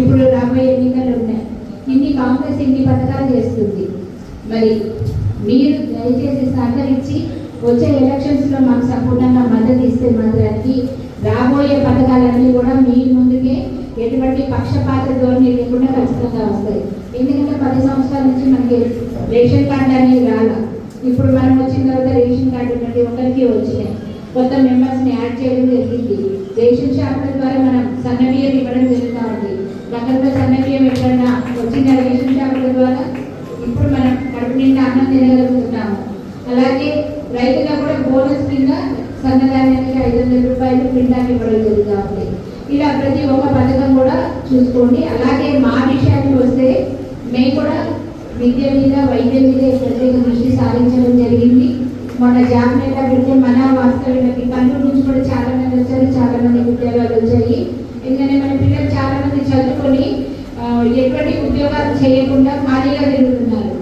ఇప్పుడు రాబోయే ఎన్నికలు ఉన్నాయి. ఇన్ని కాంగ్రెస్ ఇన్ని పథకాలు చేస్తుంది. మరి మీరు దయచేసి సహకరించి వచ్చే ఎలక్షన్స్లో మాకు సంపూర్ణంగా మద్దతు ఇస్తే మాత్రానికి రాబోయే పథకాలన్నీ కూడా మీ ముందుకే ఎటువంటి పక్షపాత ధోరణి లేకుండా ఖచ్చితంగా వస్తాయి. ఎందుకంటే పది సంవత్సరాల నుంచి మనకి రేషన్ కార్డు అనేది రాలా. ఇప్పుడు మనం వచ్చిన తర్వాత రేషన్ కార్డు ప్రతి ఒక్కరికి వచ్చినాయి. కొత్త మెంబర్స్ని యాడ్ చేయడం జరిగింది రేషన్ షాపుల ద్వారా మనం సన్నబియ్యం ఇవ్వడం జరుగుతూ ఉంది గతంలో సన్నబియ్యం ఎక్కడన్నా వచ్చిన రేషన్ షాపుల ద్వారా ఇప్పుడు మనం కడుపు నిండా అన్నం తినగలుగుతున్నాము అలాగే రైతులకు కూడా బోనస్ కింద సన్నధాన్యానికి ఐదు వందల రూపాయలు పిండాన్ని ఇవ్వడం జరుగుతుంది ఇలా ప్రతి ఒక్క పథకం కూడా చూసుకోండి. అలాగే మా విషయానికి వస్తే మేము కూడా విద్య మీద వైద్యం మీద ప్రత్యేక దృష్టి సారించడం జరిగింది. మొన్న జాబ్ పెడితే మన వాస్తవులకి కర్నూలు నుంచి కూడా చాలా మంది వచ్చారు చాలా మంది ఉద్యోగాలు వచ్చాయి. ఎందుకంటే మన పిల్లలు చాలా మంది చదువుకొని ఎటువంటి ఉద్యోగాలు చేయకుండా ఖాళీగా తిరుగుతున్నారు.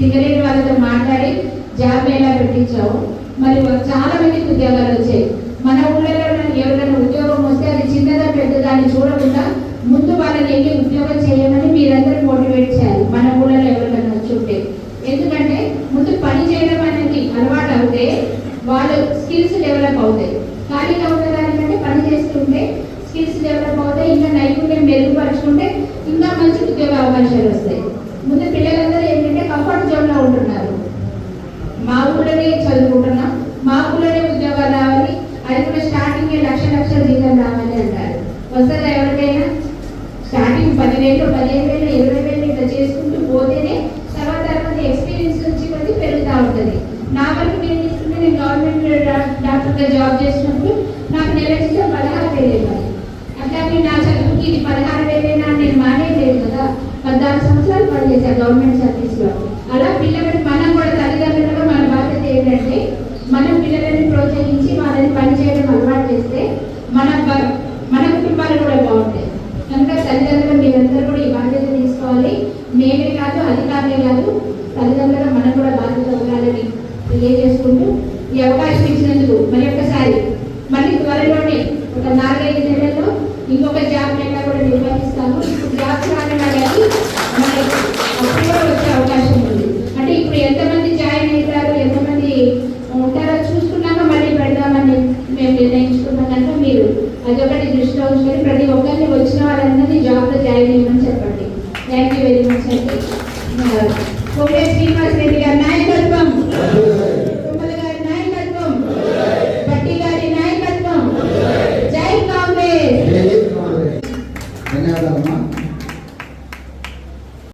మనం సిగరెట్ వాళ్ళతో మాట్లాడి జాబ్ ఎలా పెట్టించావు. మరి చాలా మందికి ఉద్యోగాలు వచ్చాయి. మన ఊళ్ళలో ఎవరైనా ఉద్యోగం వస్తే అది చిన్నదా పెద్దదా అని చూడకుండా ముందు వాళ్ళని వెళ్ళి ఉద్యోగం చేయమని మీరందరూ మోటివేట్ చేయాలి. మన ఊళ్ళలో ఎవరికైనా వచ్చి ఉంటే. ఎందుకంటే ముందు పని చేయడం అనేది అలవాటు అవుతే వాళ్ళు స్కిల్స్ డెవలప్ అవుతాయి. ఖాళీగా ఉండదానికంటే పని చేస్తుంటే స్కిల్స్ డెవలప్ అవుతాయి. ఇంకా నైపుణ్యం మెరుగుపరుచుకుంటే ఇంకా మంచి ఉద్యోగ అవకాశాలు వస్తాయి. ముందు పిల్లలందరూ ఏంటంటే కంఫర్ట్ జోన్లో ఉంటున్నారు. మా ఊళ్ళోనే చదువుకుంటున్నాం. మా ఊళ్ళోనే ఉద్యోగాలు రావాలి. అది కూడా స్టార్టింగ్ లక్ష లక్షల జీతం రావాలి అంటారు. వస్తుందా ఎవరికైనా? స్టార్టింగ్ పదివేలు పదిహేను వేలు ఇరవై వేలు ఇట్లా చేసుకుంటూ పోతేనే తర్వాత తర్వాత ఎక్స్పీరియన్స్ వచ్చి కొద్ది పెరుగుతూ ఉంటుంది. నా వరకు నేను తీసుకుంటే నేను గవర్నమెంట్ డాక్టర్గా జాబ్ చేసినప్పుడు నాకు నెల జీతం పదహారు వేలు ఇవ్వాలి. అట్లాగే నా చదువుకి ఇది పదహారు వేలైనా అని నేను మానేయలేదు కదా పద్నాలుగు సంవత్సరాలు పనిచేశారు గవర్నమెంట్ సర్వీస్లో. అలా పిల్లలని మనం కూడా తల్లిదండ్రులుగా మన బాధ్యత ఏంటంటే మనం పిల్లలని ప్రోత్సహించి వాళ్ళని పనిచేయడం అలవాటు చేస్తే మన మన కుటుంబాలు కూడా బాగుంటాయి. కనుక తల్లిదండ్రులు మీరందరూ కూడా ఈ బాధ్యత తీసుకోవాలి. మేమే కాదు అధికారులే కాదు తల్లిదండ్రులుగా మనం కూడా బాధ్యత ఉండాలని తెలియజేసుకుంటూ ఈ అవకాశం ఇచ్చినందుకు మరి ఒక్కసారి మళ్ళీ త్వరలోనే ఒక నాలుగైదు నెలల్లో ఇంకొక నిర్ణయించుకున్నాం కనుక మీరు అదొకటి దృష్టిలో ఉంచుకొని ప్రతి